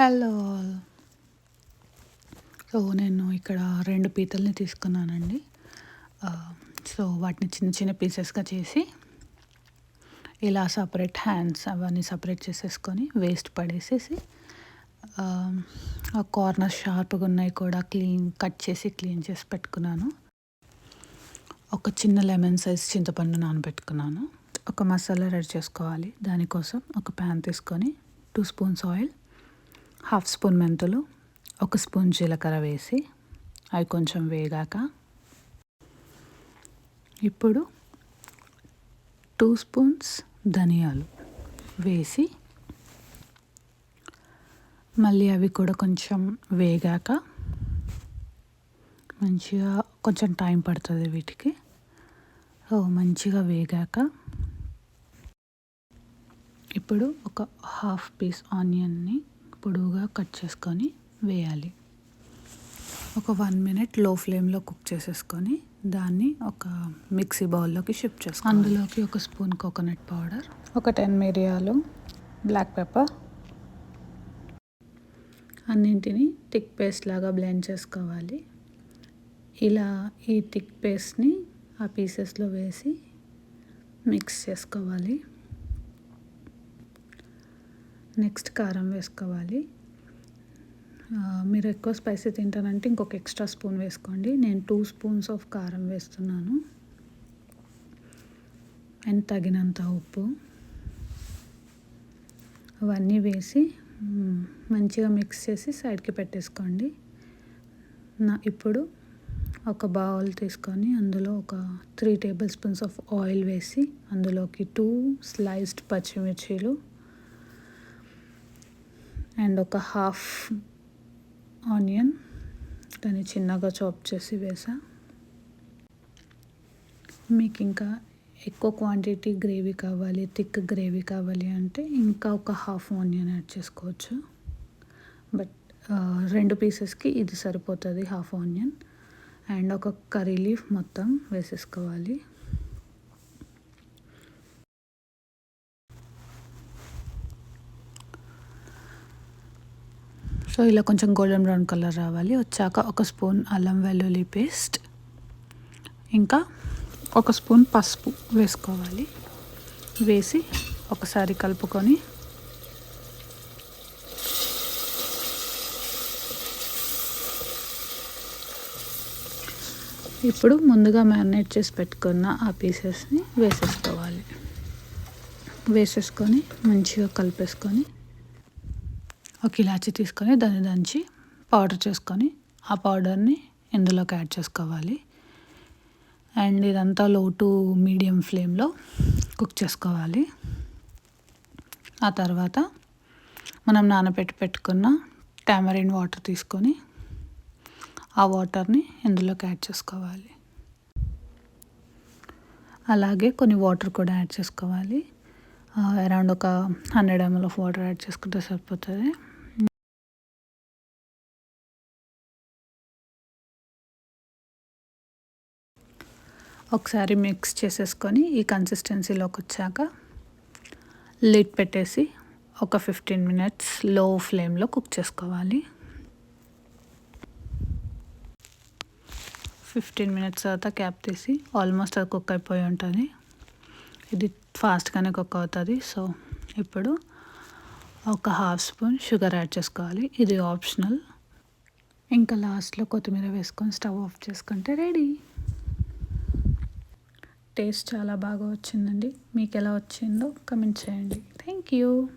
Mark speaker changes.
Speaker 1: Hello so నేను ఇక్కడ రెండు పీతల్ని తీసుకున్నానండి. సో వాటిని చిన్న చిన్న పీసెస్గా చేసి ఇలా సపరేట్ హ్యాండ్స్ అవన్నీ సపరేట్ చేసేసుకొని వేస్ట్ పడేసేసి ఆ కార్నర్ షార్ప్గా ఉన్నాయి కూడా క్లీన్ కట్ చేసి క్లీన్ చేసి పెట్టుకున్నాను. ఒక చిన్న లెమన్ సైజ్ చింతపండు నానబెట్టుకున్నాను. ఒక మసాలా రెడీ చేసుకోవాలి. దానికోసం ఒక ప్యాన్ తీసుకొని two spoons oil half spoon మెంతులు ఒక స్పూన్ జీలకర్ర వేసి అవి కొంచెం వేగాక ఇప్పుడు టూ స్పూన్స్ ధనియాలు వేసి మళ్ళీ అవి కూడా కొంచెం వేగాక మంచిగా కొంచెం టైం పడుతుంది వీటికి. ఓ మంచిగా వేగాక ఇప్పుడు ఒక హాఫ్ పీస్ ఆనియన్ని పొడవుగా కట్ చేసుకొని వేయాలి. ఒక వన్ మినిట్లో ఫ్లేమ్లో కుక్ చేసేసుకొని దాన్ని ఒక మిక్సీ బౌల్లోకి షిఫ్ట్ చేసుకో అందులోకి ఒక స్పూన్ కోకోనట్ పౌడర్ ఒక టెన్ మిరియాలు బ్లాక్ పెప్పర్ అన్నింటినీ థిక్ పేస్ట్ లాగా బ్లెండ్ చేసుకోవాలి. ఇలా ఈ థిక్ పేస్ట్ని ఆ పీసెస్లో వేసి మిక్స్ చేసుకోవాలి. నెక్స్ట్ కారం వేసుకోవాలి. మీరు ఎక్కువ స్పైసీ తింటారంటే ఇంకొక ఎక్స్ట్రా స్పూన్ వేసుకోండి. నేను టూ స్పూన్స్ ఆఫ్ కారం వేస్తున్నాను. అండ్ తగినంత ఉప్పు. అవన్నీ వేసి మంచిగా మిక్స్ చేసి సైడ్కి పెట్టేసుకోండి. నా ఇప్పుడు ఒక బౌల్ తీసుకొని అందులో ఒక three tablespoons of oil వేసి అందులోకి టూ స్లైస్డ్ పచ్చిమిర్చీలు అండ్ ఒక హాఫ్ ఆనియన్. దాన్ని చిన్నగా చాప్ చేసి వేసా. మీకు ఇంకా ఎక్కువ క్వాంటిటీ గ్రేవీ కావాలి థిక్ గ్రేవీ కావాలి అంటే ఇంకా ఒక హాఫ్ ఆనియన్ యాడ్ చేసుకోవచ్చు. బట్ రెండు పీసెస్కి ఇది సరిపోతుంది హాఫ్ ఆనియన్. అండ్ ఒక కర్రీ లీఫ్ మొత్తం వేసేసుకోవాలి. సో ఇలా కొంచెం గోల్డెన్ బ్రౌన్ కలర్ రావాలి. వచ్చాక ఒక స్పూన్ అల్లం వెల్లుల్లి పేస్ట్. ఇంకా ఒక స్పూన్ పసుపు వేసుకోవాలి. వేసి ఒకసారి కలుపుకొని ఇప్పుడు ముందుగా మ్యారినేట్ చేసి పెట్టుకున్న ఆ పీసెస్ని వేసేసుకోవాలి. వేసేసుకొని మంచిగా కలిపేసుకొని ఒక ఇలాచి తీసుకొని దాన్ని దంచి పౌడర్ చేసుకొని ఆ పౌడర్ని ఇందులోకి యాడ్ చేసుకోవాలి. అండ్ ఇదంతా లో టు మీడియం ఫ్లేమ్లో కుక్ చేసుకోవాలి. ఆ తర్వాత మనం నానబెట్టి పెట్టుకున్న టామరిన్ వాటర్ తీసుకొని ఆ వాటర్ని ఇందులోకి యాడ్ చేసుకోవాలి. అలాగే కొన్ని వాటర్ కూడా యాడ్ చేసుకోవాలి. అరౌండ్ ఒక hundred ML of water add చేసుకుంటే సరిపోతుంది. ఒకసారి మిక్స్ చేసేసుకొని ఈ కన్సిస్టెన్సీలోకి వచ్చాక లిడ్ పెట్టేసి ఒక ఫిఫ్టీన్ మినిట్స్లో ఫ్లేమ్లో కుక్ చేసుకోవాలి. ఫిఫ్టీన్ మినిట్స్ తర్వాత క్యాప్ తీసి ఆల్మోస్ట్ అది కుక్ అయిపోయి ఉంటుంది. ఇది ఫాస్ట్గానే కుక్ అవుతుంది. సో ఇప్పుడు ఒక హాఫ్ స్పూన్ షుగర్ యాడ్ చేసుకోవాలి. ఇది ఆప్షనల్ ఇంకా లాస్ట్లో కొత్తిమీర వేసుకొని స్టవ్ ఆఫ్ చేసుకుంటే రెడీ టేస్ట్ చాలా బాగా వచ్చిందండి. మీకు ఎలా వచ్చిందో కమెంట్ చేయండి. Thank you.